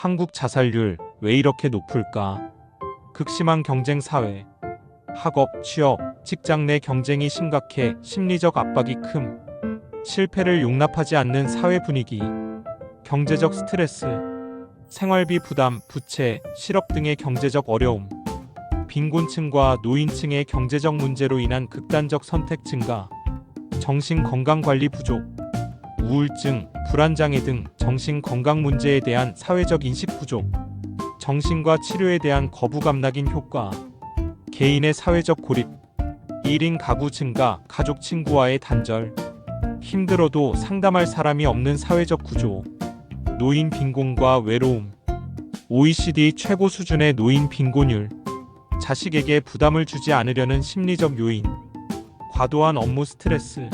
한국 자살률 왜 이렇게 높을까? 극심한 경쟁 사회. 학업, 취업, 직장 내 경쟁이 심각해 심리적 압박이 큼. 실패를 용납하지 않는 사회 분위기. 경제적 스트레스. 생활비 부담, 부채, 실업 등의 경제적 어려움. 빈곤층과 노인층의 경제적 문제로 인한 극단적 선택 증가. 정신 건강 관리 부족. 우울증, 불안장애 등 정신 건강 문제에 대한 사회적 인식 부족, 정신과 치료에 대한 거부감 낙인 효과, 개인의 사회적 고립, 1인 가구 증가, 가족 친구와의 단절, 힘들어도 상담할 사람이 없는 사회적 구조, 노인 빈곤과 외로움, OECD 최고 수준의 노인 빈곤율, 자식에게 부담을 주지 않으려는 심리적 요인, 과도한 업무 스트레스,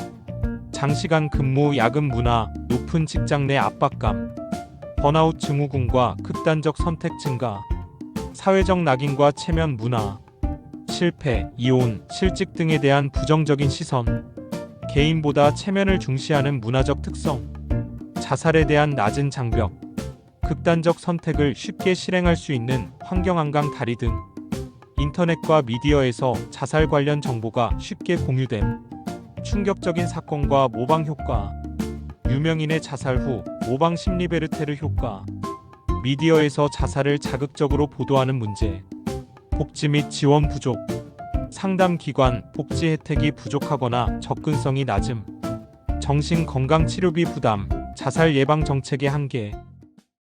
장시간 근무 야근 문화, 높은 직장 내 압박감, 번아웃 증후군과 극단적 선택 증가, 사회적 낙인과 체면 문화, 실패, 이혼, 실직 등에 대한 부정적인 시선, 개인보다 체면을 중시하는 문화적 특성, 자살에 대한 낮은 장벽, 극단적 선택을 쉽게 실행할 수 있는 환경 한강 다리 등 인터넷과 미디어에서 자살 관련 정보가 쉽게 공유됨. 충격적인 사건과 모방 효과, 유명인의 자살 후 모방 심리베르테르 효과, 미디어에서 자살을 자극적으로 보도하는 문제, 복지 및 지원 부족, 상담 기관 복지 혜택이 부족하거나 접근성이 낮음, 정신 건강 치료비 부담, 자살 예방 정책의 한계,